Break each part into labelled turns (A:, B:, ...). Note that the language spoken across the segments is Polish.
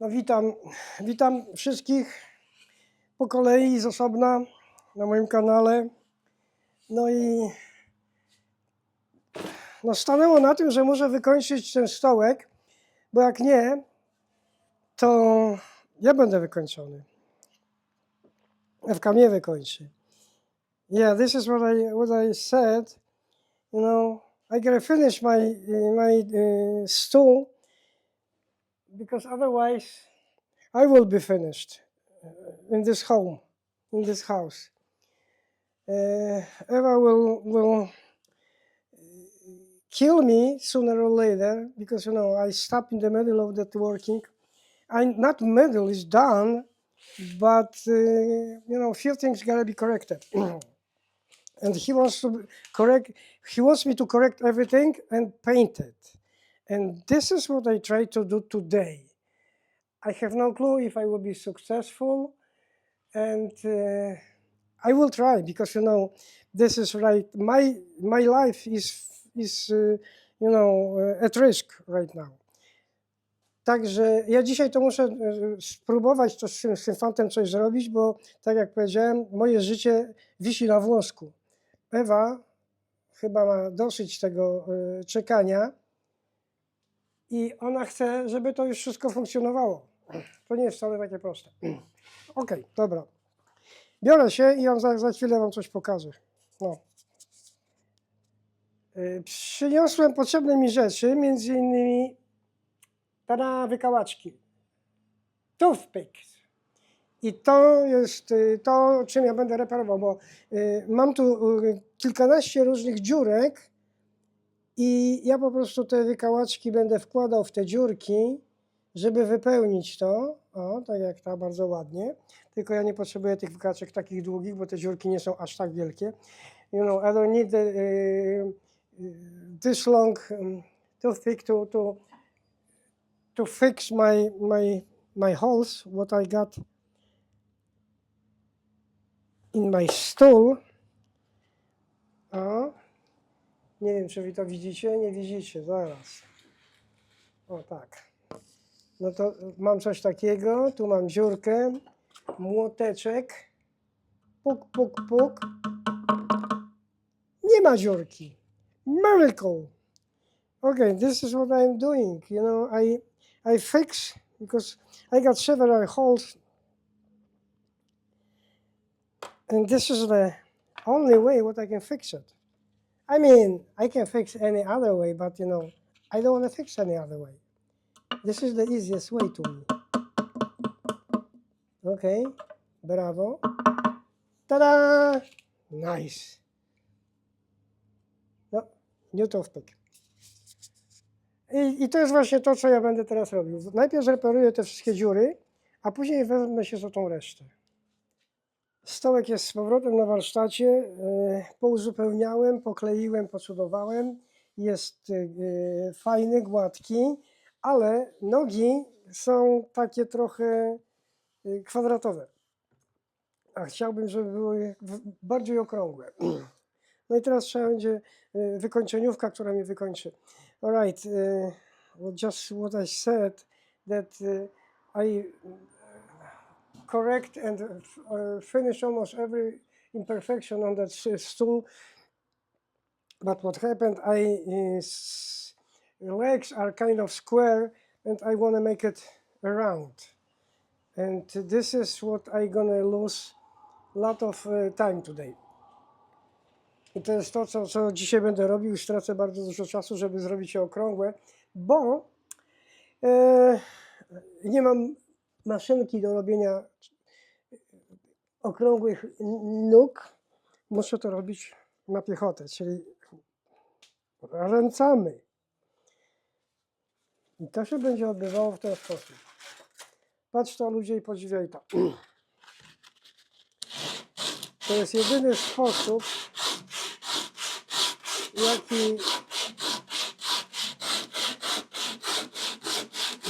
A: No witam, witam wszystkich po kolei z osobna na moim kanale. No i no stanęło na tym, że muszę wykończyć ten stołek, bo jak nie, to ja będę wykończony. Ewka mnie wykończy. Yeah, this is what I what I said. You know, I gotta finish my my uh, stool because otherwise I will be finished uh, in this home, in this house. Uh, Eva will will uh, kill me sooner or later because you know I stop in the middle of that working. I not middle is done, but uh, you know few things gotta be corrected. and he wants to correct. He wants me to correct everything and paint it. And this is what I try to do today. I have no clue if I will be successful, and uh, I will try because you know this is right. My my life is is uh, you know uh, at risk right now. Także ja dzisiaj to muszę e, spróbować to z tym, z tym fantem coś zrobić, bo tak jak powiedziałem, moje życie wisi na włosku. Ewa chyba ma dosyć tego e, czekania i ona chce, żeby to już wszystko funkcjonowało. To nie jest wcale takie proste. Okej, dobra. Biorę się i on za, za chwilę wam coś pokaże. No. Y, Przyniosłem potrzebne mi rzeczy, między innymi tada, wykałaczki. Toothpicks. I to jest y, to, czym ja będę reperował, bo y, mam tu kilkanaście różnych dziurek i ja po prostu te wykałaczki będę wkładał w te dziurki, żeby wypełnić to. O, tak jak ta, bardzo ładnie. Tylko ja nie potrzebuję tych wykałaczek takich długich, bo te dziurki nie są aż tak wielkie. You know, I don't need the, y, this long toothpick to, to, to fix my, my, my holes, what I got in my stool. O, nie wiem, czy wy to widzicie. Nie widzicie, zaraz. O tak. No to mam coś takiego. Tu mam dziurkę, młoteczek. Puk, puk, puk. Nie ma dziurki. Miracle. Okay, this is what I'm doing. You know, I I fix because I got several holes, and this is the only way what I can fix it. I mean, I can fix any other way, but you know, I don't want to fix any other way. This is the easiest way to me. Okay, bravo. Ta-da! Nice. No, new toothpick. I, I to jest właśnie to, co ja będę teraz robił. Najpierw zreperuję te wszystkie dziury, a później wezmę się za tą resztę. Stołek jest z powrotem na warsztacie. e, Pouzupełniałem, pokleiłem, pocudowałem. Jest e, fajny, gładki, ale nogi są takie trochę e, kwadratowe. A chciałbym, żeby były bardziej okrągłe. No i teraz trzeba będzie wykończeniówka, która mnie wykończy. All right, well, just what I said that I correct and uh, finish almost every imperfection on that stool. But what happened? I is legs are kind of square, and I want to make it round. And this is what I gonna lose a lot of uh, time today. I to jest to, co, co dzisiaj będę robił. Stracę bardzo dużo czasu, żeby zrobić je okrągłe, bo e, nie mam maszynki do robienia okrągłych n- nóg. Muszę to robić na piechotę, czyli ręcami. I to się będzie odbywało w ten sposób. Patrz to ludzie i podziwiaj to. To jest jedyny sposób, jaki,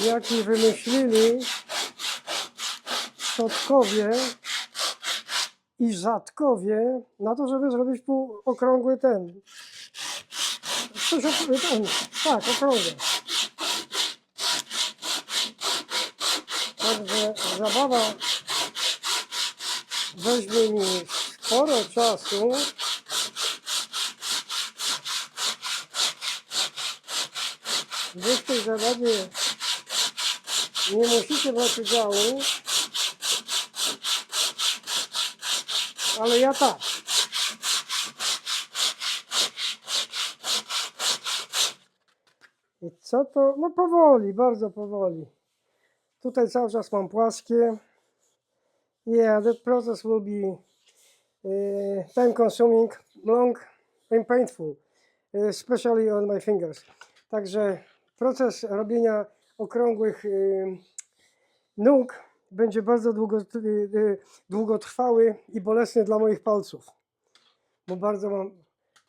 A: jaki wymyślili przodkowie i rzadkowie na to, żeby zrobić półokrągły ten. Coś ten, tak, okrągły. Także zabawa weźmie mi sporo czasu. Wy w tej zabawie nie musicie brać udziału, ale ja tak. I co to? No powoli, bardzo powoli. Tutaj cały czas mam płaskie. Yeah, the process will be uh, time consuming, long and painful, uh, especially on my fingers. Także proces robienia okrągłych y, nóg będzie bardzo długo, y, y, długotrwały i bolesny dla moich palców. Bo bardzo mam,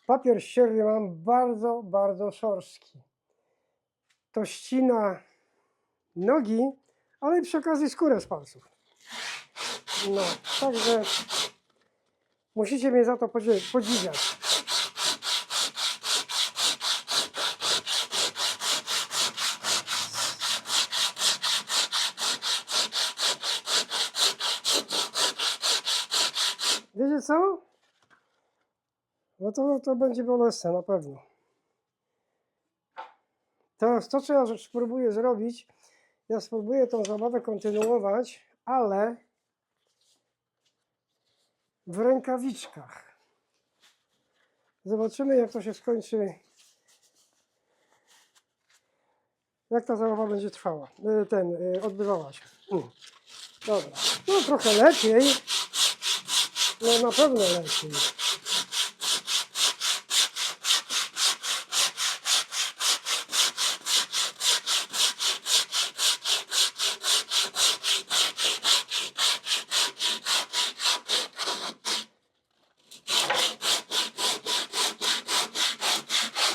A: papier ścierny mam bardzo, bardzo szorstki. To ścina nogi, ale przy okazji skórę z palców. No, także musicie mnie za to podziwiać. Wiecie co? No to, to będzie bolesne na pewno. Teraz to, co ja spróbuję zrobić, ja spróbuję tą zabawę kontynuować, ale w rękawiczkach. Zobaczymy, jak to się skończy. Jak ta zabawa będzie trwała, y, ten, y, odbywała się. Dobra, no trochę lepiej. No na pewno lepiej.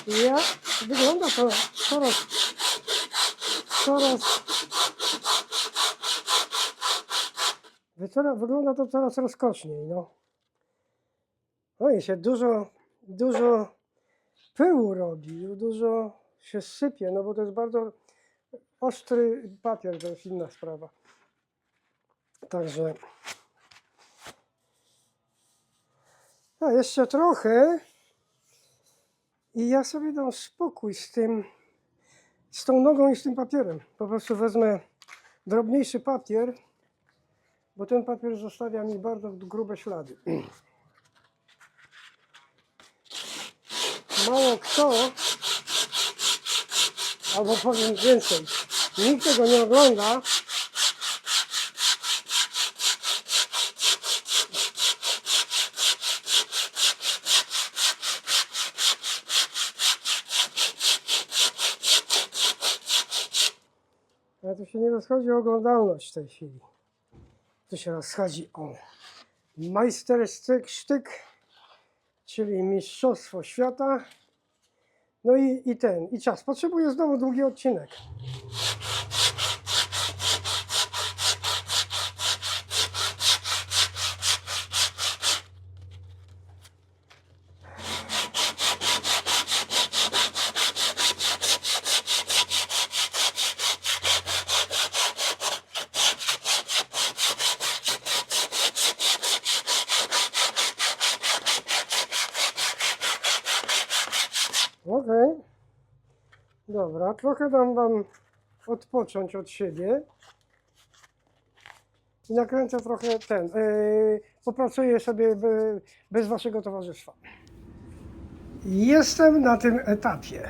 A: Ja, wygląda to coraz, coraz, wy- coraz, wygląda to coraz rozkoszniej, no. No i się dużo, dużo pyłu robi, dużo się sypie, no bo to jest bardzo ostry papier, to jest inna sprawa. Także, a jeszcze trochę i ja sobie dam spokój z tym, z tą nogą i z tym papierem. Po prostu wezmę drobniejszy papier, bo ten papier zostawia mi bardzo grube ślady. Mało kto, albo powiem więcej, nikt tego nie ogląda, Ale tu się nie rozchodzi o oglądalność w tej chwili. Tu się rozchodzi o majstersztyk, sztyk, czyli mistrzostwo świata. No i, i ten, i czas. Potrzebuję znowu długi odcinek. Okej. Dobra, trochę dam wam odpocząć od siebie. I nakręcę trochę ten. Yy, popracuję sobie be, bez waszego towarzystwa. Jestem na tym etapie.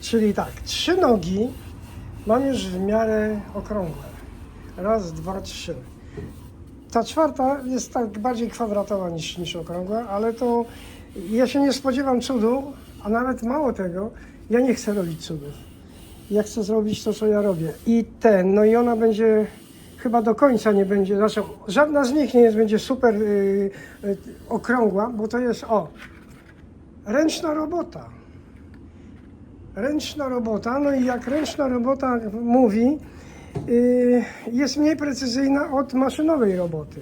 A: Czyli tak, trzy nogi mam już w miarę okrągłe. Raz, dwa, trzy. Ta czwarta jest tak bardziej kwadratowa niż, niż okrągła, ale to ja się nie spodziewam cudu, a nawet mało tego, ja nie chcę robić cudów. Ja chcę zrobić to, co ja robię. I ten, no i ona będzie chyba do końca nie będzie, znaczy żadna z nich nie jest, będzie super y, y, okrągła, bo to jest, o, ręczna robota. Ręczna robota, no i jak ręczna robota mówi, y, jest mniej precyzyjna od maszynowej roboty.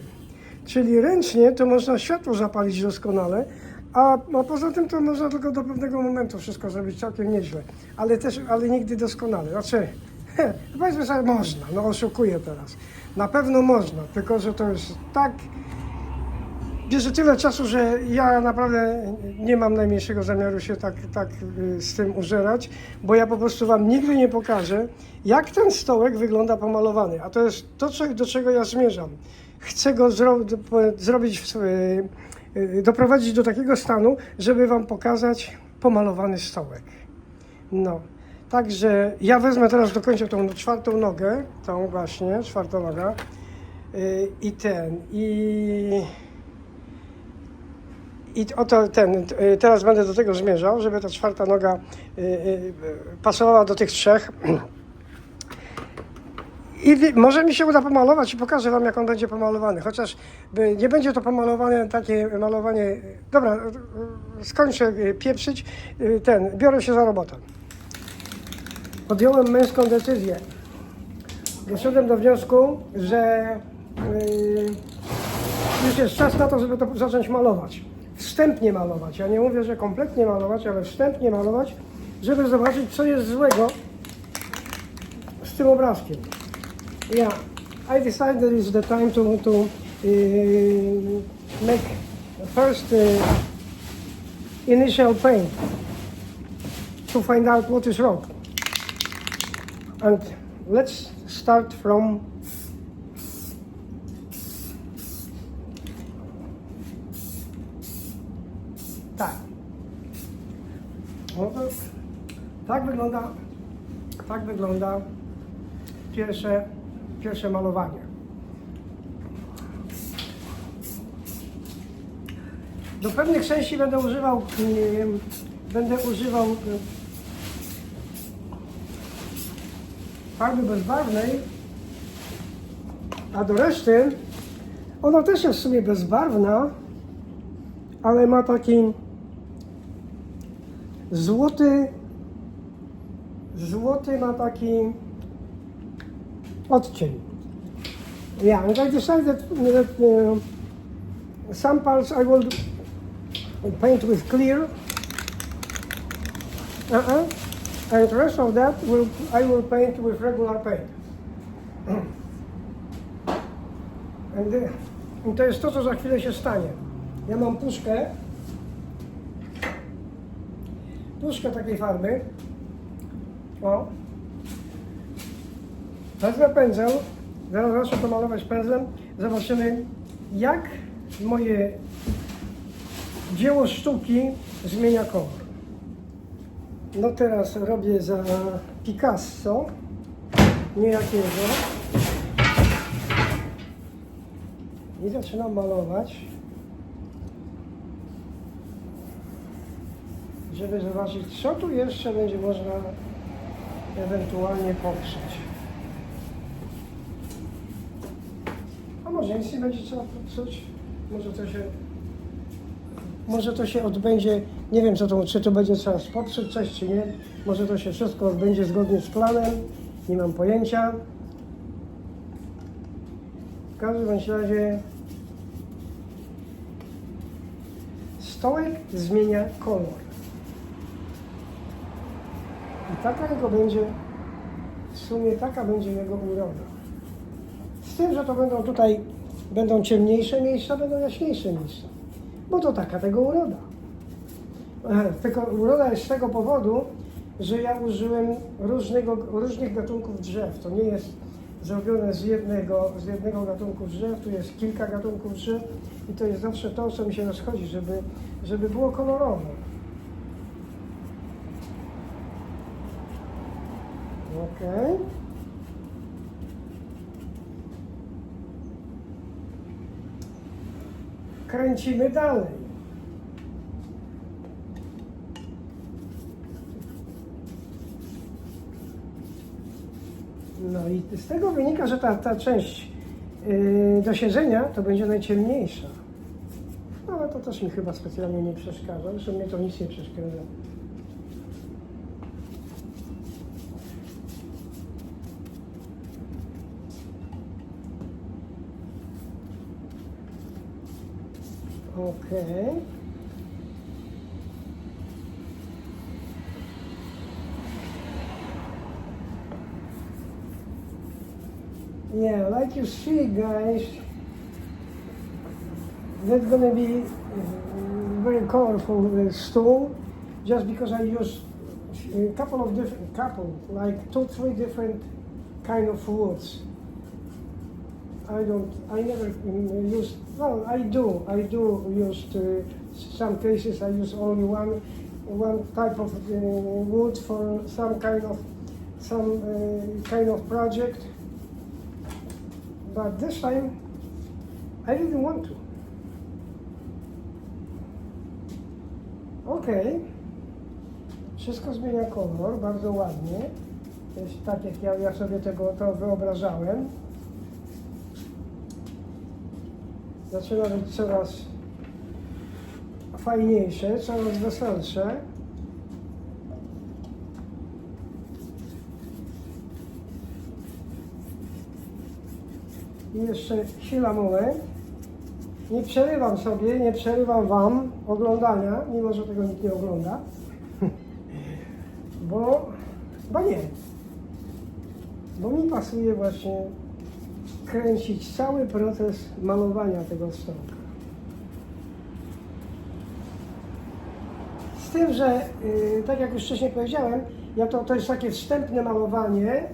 A: Czyli ręcznie to można światło zapalić doskonale, a, a poza tym to można tylko do pewnego momentu wszystko zrobić całkiem nieźle, ale też, ale nigdy doskonale. Znaczy, Powiedzmy sobie można, no oszukuję teraz. Na pewno można, tylko że to jest tak. Bierze tyle czasu, że ja naprawdę nie mam najmniejszego zamiaru się tak, tak y, z tym użerać, bo ja po prostu Wam nigdy nie pokażę, jak ten stołek wygląda pomalowany. A to jest to, do czego ja zmierzam. Chcę go zro, zrobić, w- y, doprowadzić do takiego stanu, żeby Wam pokazać pomalowany stołek. No. Także ja wezmę teraz do końca tą czwartą nogę, tą właśnie, czwarta noga yy, i ten, i, i oto ten, yy, teraz będę do tego zmierzał, żeby ta czwarta noga pasowała do tych trzech. I może mi się uda pomalować i pokażę Wam, jak on będzie pomalowany. Chociaż by nie będzie to pomalowane, takie malowanie. Dobra, yy, skończę yy, pieprzyć. Ten, biorę się za robotę podjąłem męską decyzję. Doszedłem do wniosku, że yy, już jest czas na to, żeby to zacząć malować. Wstępnie malować. Ja nie mówię, że kompletnie malować, ale wstępnie malować, żeby zobaczyć, co jest złego z tym obrazkiem. Yeah, I decided it's the time to, to yy, make first yy, initial paint to find out what is wrong. And let's start from tak. No tak wygląda, tak wygląda pierwsze, pierwsze malowanie. Do pewnych części będę używał, będę używał y, farby bezbarwnej, a do reszty ona też jest w sumie bezbarwna, ale ma taki złoty, złoty ma taki odcień. Yeah, and I decided that uh, some parts I will paint with clear, uh-uh. and the rest of that will I will paint with regular paint. And I to jest to, co za chwilę się stanie. Ja mam puszkę, puszkę takiej farby. O. Wezmę pędzel, zaraz zacznę to malować pędzlem. Zobaczymy, jak moje dzieło sztuki zmienia kolor. No teraz robię za Picasso, niejakiego. I zaczynam malować, żeby zobaczyć, co tu jeszcze będzie można ewentualnie poprzeć. A może będzie trzeba popsuć, może to się może to się odbędzie, nie wiem co to, czy to będzie trzeba poprzeć coś, czy nie. Może to się wszystko odbędzie zgodnie z planem, nie mam pojęcia. W każdym razie stołek zmienia kolor. I taka jego będzie, w sumie taka będzie jego uroda. Z tym, że to będą tutaj, będą ciemniejsze miejsca, będą jaśniejsze miejsca. Bo to taka tego uroda. E, Tylko uroda jest z tego powodu, że ja użyłem różnego, różnych gatunków drzew. To nie jest zrobione z jednego, z jednego gatunku drzew, tu jest kilka gatunków drzew i to jest zawsze to, co mi się rozchodzi, żeby, żeby było kolorowo. Okej. Kręcimy dalej. No i z tego wynika, że ta, ta część yy, do to będzie najciemniejsza. No ale to też mi chyba specjalnie nie przeszkadza. Zresztą mnie to nic nie przeszkadza. Okej. Yeah, like you see, guys, that's gonna be very colorful the stone, just because I use a couple of different, couple, like two, three different kind of woods. I don't, I never mm, use, well, I do, I do use, uh, some cases I use only one, one type of uh, wood for some kind of, some uh, kind of project. But this time, I didn't want to. Okej. Wszystko zmienia kolor, bardzo ładnie. Jest tak, jak ja, ja sobie tego to wyobrażałem. Zaczyna być coraz fajniejsze, coraz weselsze. I jeszcze chwila. Nie przerywam sobie, nie przerywam Wam oglądania, mimo że tego nikt nie ogląda. Bo, bo nie. Bo mi pasuje właśnie kręcić cały proces malowania tego stonka. Z tym, że y, tak jak już wcześniej powiedziałem, ja to, to jest takie wstępne malowanie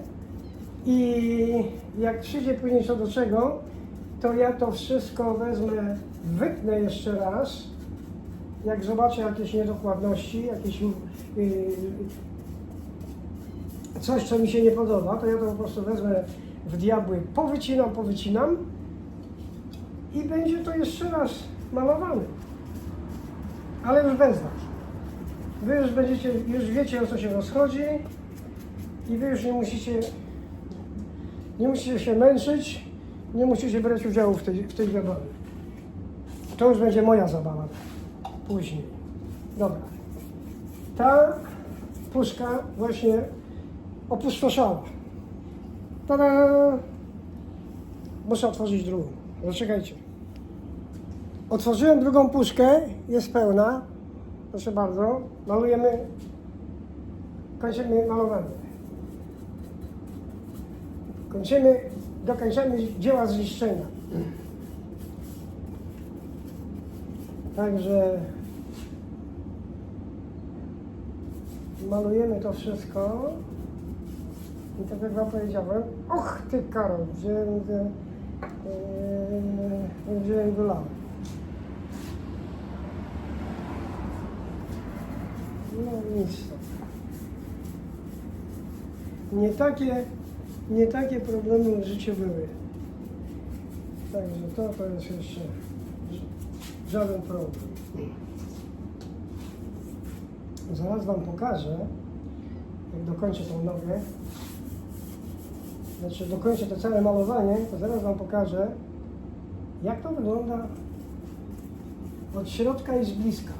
A: i jak przyjdzie później co do czego, to ja to wszystko wezmę, wytnę jeszcze raz. Jak zobaczę jakieś niedokładności, jakieś yy, coś, co mi się nie podoba, to ja to po prostu wezmę w diabły, powycinam, powycinam i będzie to jeszcze raz malowane. Ale już bez was. Wy już będziecie, już wiecie o co się rozchodzi i wy już nie musicie, nie musicie się męczyć, nie musicie brać udziału w tej, w tej zabawie. To już będzie moja zabawa później. Dobra. Ta puszka właśnie opustoszała. Tada! Muszę otworzyć drugą. Zaczekajcie. Otworzyłem drugą puszkę, jest pełna. Proszę bardzo. Malujemy. Kończymy malowanie. Kończymy, dokończamy dzieła zniszczenia. Także malujemy to wszystko. I tak jak Wam powiedziałem, och ty Karol, wziąłem, yy, wziąłem wylałem. No nic. Nie takie, nie takie problemy w życiu były. Także to, to jest jeszcze żaden problem. Zaraz Wam pokażę, jak dokończę tą nogę. Znaczy dokończę to całe malowanie, to zaraz Wam pokażę, jak to wygląda od środka i z bliska.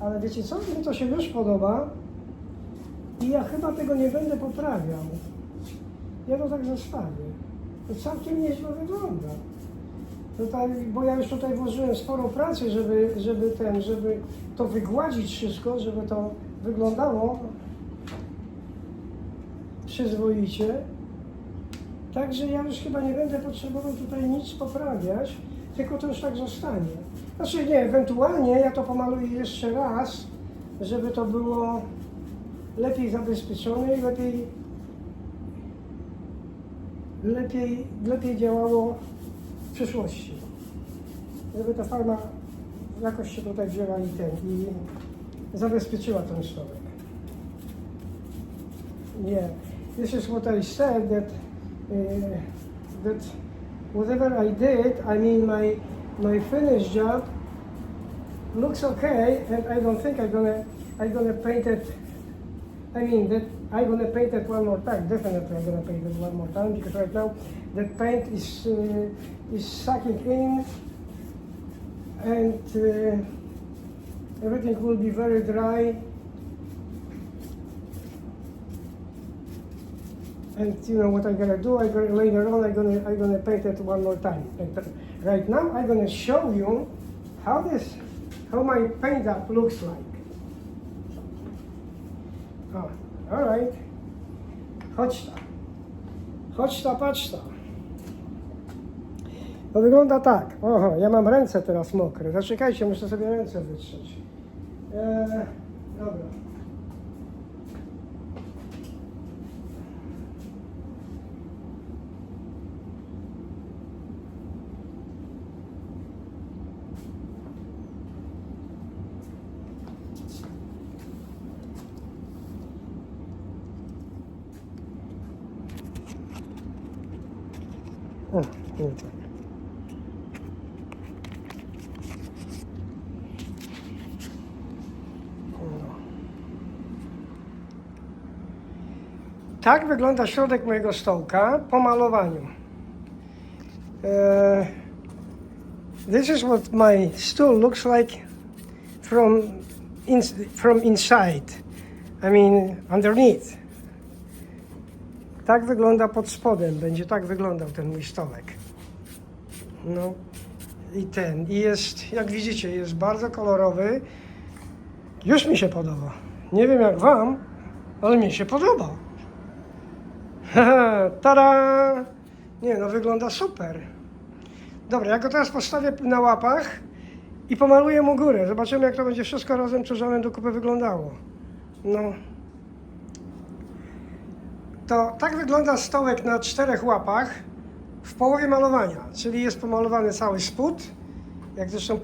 A: Ale wiecie co? Mi to się już podoba i ja chyba tego nie będę poprawiał. Ja to tak zostawię. To całkiem nieźle wygląda. Tutaj, bo ja już tutaj włożyłem sporo pracy, żeby, żeby ten, żeby to wygładzić wszystko, żeby to wyglądało przyzwoicie. Także ja już chyba nie będę potrzebował tutaj nic poprawiać, tylko to już tak zostanie. Znaczy nie, ewentualnie ja to pomaluję jeszcze raz, żeby to było lepiej zabezpieczone i lepiej, lepiej, lepiej działało w przyszłości. Żeby ta farma jakoś się tutaj wzięła i ten, i zabezpieczyła ten stołek. Yeah, this is what I said that uh, that whatever I did, I mean my my finished job looks okay, and I don't think I'm gonna I'm gonna paint it. I mean that I'm gonna paint it one more time. Definitely, I'm gonna paint it one more time because right now the paint is uh, is sucking in, and uh, everything will be very dry. And you know what I'm gonna do? I'm gonna later on. I'm gonna I'm gonna paint it one more time. And, right now, I'm gonna show you how this how my paint up looks like. Oh, all right. Chodź ta. Chodź ta, wygląda tak. Oho, ja mam ręce teraz mokre. Zaczekajcie, muszę sobie ręce wytrzeć. Eee, dobra. O, nie tak. No. Tak wygląda środek mojego stołka po malowaniu. E, this is what my stool looks like from, in, from inside. I mean, underneath. Tak wygląda pod spodem, będzie tak wyglądał ten mój stołek. No i ten, i jest, jak widzicie, jest bardzo kolorowy. Już mi się podoba. Nie wiem jak wam, ale mi się podoba. Tada! Nie no, wygląda super. Dobra, ja go teraz postawię na łapach i pomaluję mu górę. Zobaczymy jak to będzie wszystko razem przeżone do kupy wyglądało. No. To tak wygląda stołek na czterech łapach w połowie malowania, czyli jest pomalowany cały spód, jak zresztą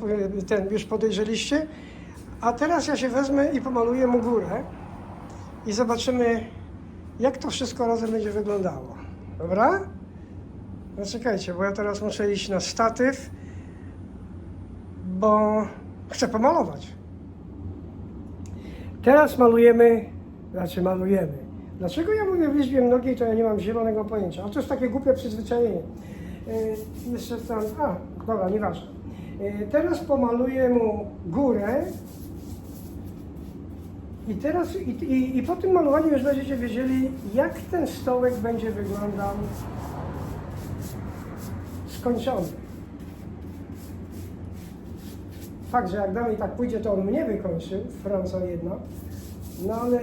A: ten już podejrzeliście. A teraz ja się wezmę i pomaluję mu górę i zobaczymy, jak to wszystko razem będzie wyglądało. Dobra? No czekajcie, bo ja teraz muszę iść na statyw, bo chcę pomalować. Teraz malujemy, znaczy malujemy. Dlaczego ja mówię w liczbie mnogiej, to ja nie mam zielonego pojęcia. A to jest takie głupie przyzwyczajenie. Yy, jeszcze tam, a, dobra, nieważne. Yy, teraz pomaluję mu górę. I teraz, i, i, i po tym malowaniu już będziecie wiedzieli, jak ten stołek będzie wyglądał skończony. Fakt, że jak dalej tak pójdzie, to on mnie wykończy, Franca jedna. No ale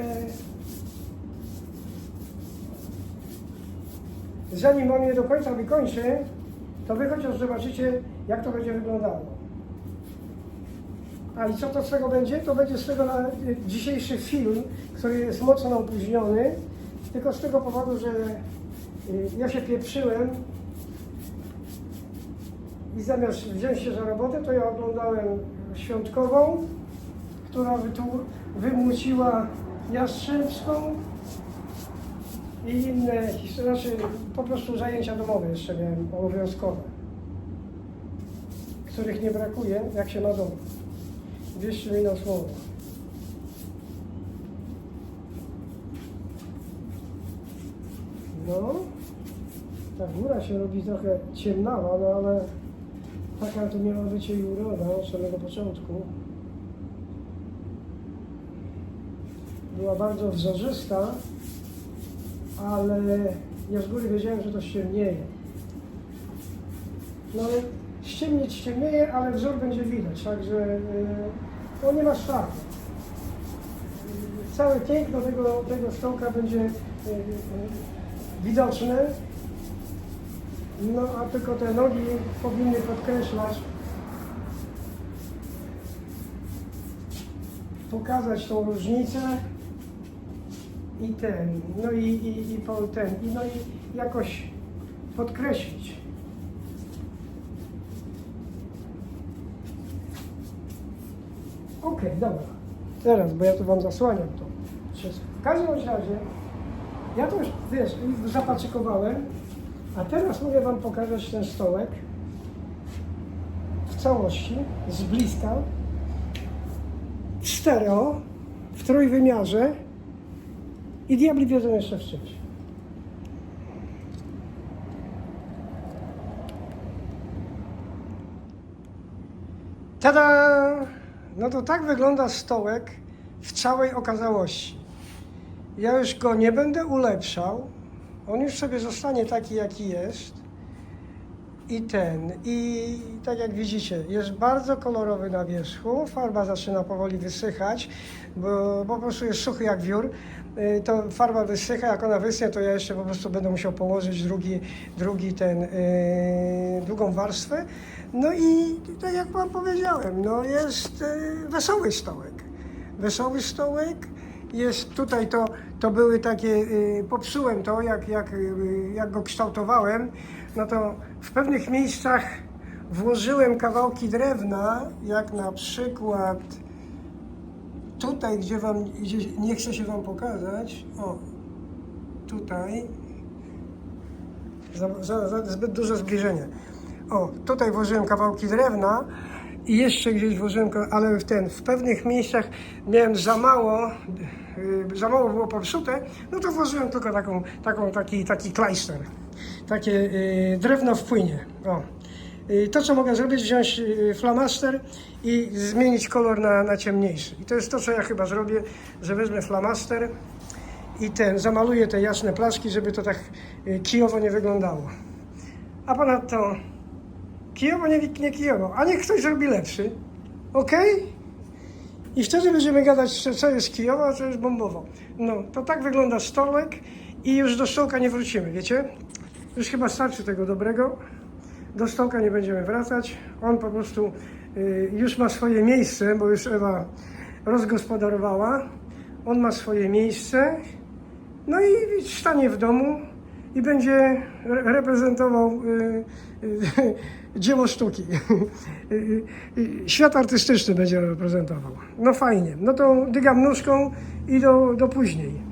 A: zanim on mnie do końca wykończy, to wy chociaż zobaczycie, jak to będzie wyglądało. A i co to z tego będzie? To będzie z tego na, dzisiejszy film, który jest mocno opóźniony, tylko z tego powodu, że y, ja się pieprzyłem i zamiast wziąć się za robotę, to ja oglądałem świątkową, która wytu- wymuciła Jastrzębską i inne historie, znaczy po prostu zajęcia domowe jeszcze miałem obowiązkowe, których nie brakuje, jak się ma dom. 200 minut słowa. No, ta góra się robi trochę ciemnawa, no ale taka to miała być jej uroda od samego początku. Była bardzo wzorzysta, ale ja z góry wiedziałem, że to ściemnieje. No ale ściemnieć ściemnieje, ale wzór będzie widać, także yy, to nie ma. Yy, Całe piękno tego, tego stołka będzie yy, yy, widoczne, no a tylko te nogi powinny podkreślać, pokazać tą różnicę i ten, no i, i, i ten, i no i jakoś podkreślić. Okej, dobra. Teraz, bo ja tu wam zasłaniam to wszystko. W każdym razie, ja to już, wiesz, zapaczykowałem, a teraz mogę wam pokazać ten stołek w całości, z bliska, w stereo, w trójwymiarze i diabli wiedzą jeszcze w czymś. Tada! No to tak wygląda stołek w całej okazałości. Ja już go nie będę ulepszał. On już sobie zostanie taki, jaki jest. I ten, i tak jak widzicie, jest bardzo kolorowy na wierzchu. Farba zaczyna powoli wysychać, bo po prostu jest suchy jak wiór. Y, To farba wysycha, jak ona wyschnie, to ja jeszcze po prostu będę musiał położyć drugi, drugi ten, yy, drugą warstwę. No i tak jak wam powiedziałem, no jest yy, wesoły stołek. Wesoły stołek. Jest tutaj to, to były takie, y, popsułem to, jak, jak, y, jak go kształtowałem, no to w pewnych miejscach włożyłem kawałki drewna, jak na przykład tutaj, gdzie wam, gdzie nie chcę się wam pokazać, o, tutaj, za, za, za zbyt duże zbliżenie. O, tutaj włożyłem kawałki drewna i jeszcze gdzieś włożyłem, ale w ten, w pewnych miejscach miałem za mało, yy, za mało było popsute, no to włożyłem tylko taką, taką, taki, taki klejster, takie yy, drewno w płynie. O. Yy, To, co mogę zrobić, wziąć yy, flamaster i zmienić kolor na, na ciemniejszy. I to jest to, co ja chyba zrobię, że wezmę flamaster i ten, zamaluję te jasne plaszki, żeby to tak kijowo nie wyglądało. A ponadto kijowo, nie, nie kijowo, a niech ktoś zrobi lepszy, ok? I wtedy będziemy gadać, co- jest kijowo, a co jest bombowo. No, to tak wygląda stołek i już do stołka nie wrócimy, wiecie? Już chyba starczy tego dobrego. Do stołka nie będziemy wracać. On po prostu y, już ma swoje miejsce, bo już Ewa rozgospodarowała. On ma swoje miejsce. No i stanie w domu i będzie re- reprezentował y, y, dzieło sztuki. Świat artystyczny będzie reprezentował. No fajnie. No to dygam nóżką i do, do później.